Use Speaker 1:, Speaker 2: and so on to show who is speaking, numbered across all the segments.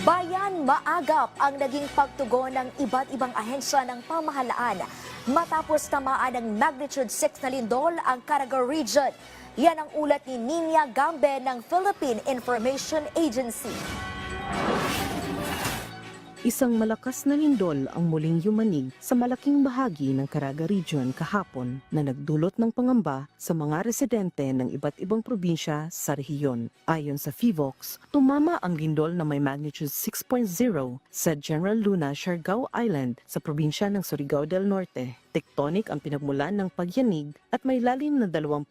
Speaker 1: Bayan maagap ang naging pagtugon ng iba't ibang ahensya ng pamahalaan matapos tamaan ng magnitude 6 na lindol ang Caraga Region. Yan ang ulat ni Nina Gambe ng Philippine Information Agency.
Speaker 2: Isang malakas na lindol ang muling yumanig sa malaking bahagi ng Caraga Region kahapon na nagdulot ng pangamba sa mga residente ng iba't ibang probinsya sa rehiyon. Ayon sa FIVOX, tumama ang lindol na may magnitude 6.0 sa General Luna, Siargao Island sa probinsya ng Surigao del Norte. Tectonic ang pinagmulan ng pagyanig at may lalim na 28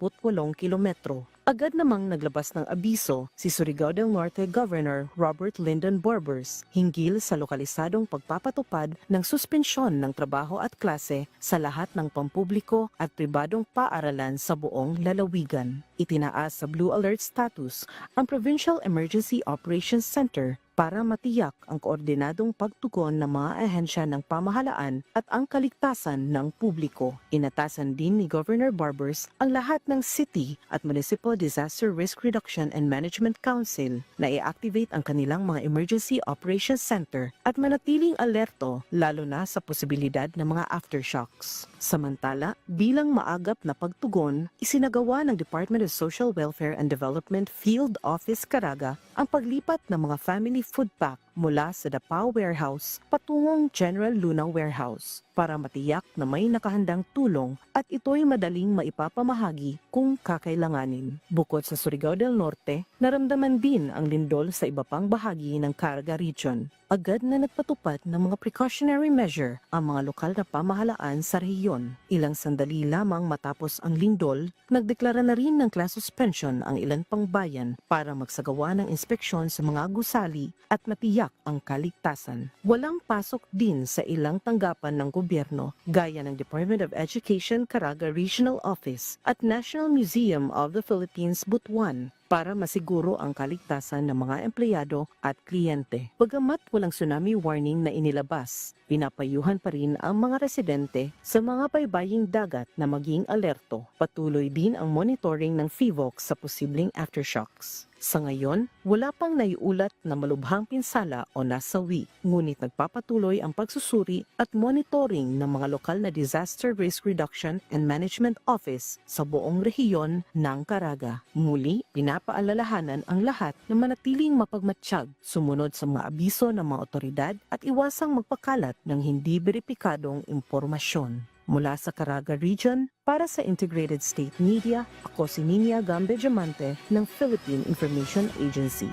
Speaker 2: kilometro. Agad namang naglabas ng abiso si Surigao del Norte Governor Robert Lyndon Borbers hinggil sa lokalisadong pagpapatupad ng suspensyon ng trabaho at klase sa lahat ng pampubliko at pribadong paaralan sa buong lalawigan. Itinaas sa Blue Alert status ang Provincial Emergency Operations Center para matiyak ang koordinadong pagtugon ng mga ahensya ng pamahalaan at ang kaligtasan ng publiko. Inatasan din ni Governor Barbers ang lahat ng City at Municipal Disaster Risk Reduction and Management Council na i-activate ang kanilang mga Emergency Operations Center at manatiling alerto lalo na sa posibilidad ng mga aftershocks. Samantala, bilang maagap na pagtugon, isinagawa ng Department of Social Welfare and Development Field Office Caraga ang paglipat ng mga family food pack mula sa Dapao Warehouse patungong General Luna Warehouse para matiyak na may nakahandang tulong at ito'y madaling maipapamahagi kung kakailanganin. Bukod sa Surigao del Norte, naramdaman din ang lindol sa iba pang bahagi ng Caraga Region. Agad na nagpatupad ng mga precautionary measure ang mga lokal na pamahalaan sa rehiyon. Ilang sandali lamang matapos ang lindol, nagdeklara na rin ng class suspension ang ilan pang bayan para magsagawa ng inspeksyon sa mga gusali at matiyak ang kaligtasan. Walang pasok din sa ilang tanggapan ng gobyerno gaya ng Department of Education Caraga Regional Office at National Museum of the Philippines Butuan para masiguro ang kaligtasan ng mga empleyado at kliyente. Bagamat walang tsunami warning na inilabas, pinapayuhan pa rin ang mga residente sa mga baybaying dagat na maging alerto. Patuloy din ang monitoring ng FIVOX sa posibleng aftershocks. Sa ngayon, wala pang naiulat na malubhang pinsala o nasawi, ngunit nagpapatuloy ang pagsusuri at monitoring ng mga lokal na Disaster Risk Reduction and Management Office sa buong rehiyon ng Caraga. Muli, pinapaalalahanan ang lahat na manatiling mapagmatsyag, sumunod sa mga abiso ng mga otoridad at iwasang magpakalat ng hindi beripikadong impormasyon. Mula sa Caraga Region, para sa Integrated State Media, ako si Nina Gambe Diamante ng Philippine Information Agency.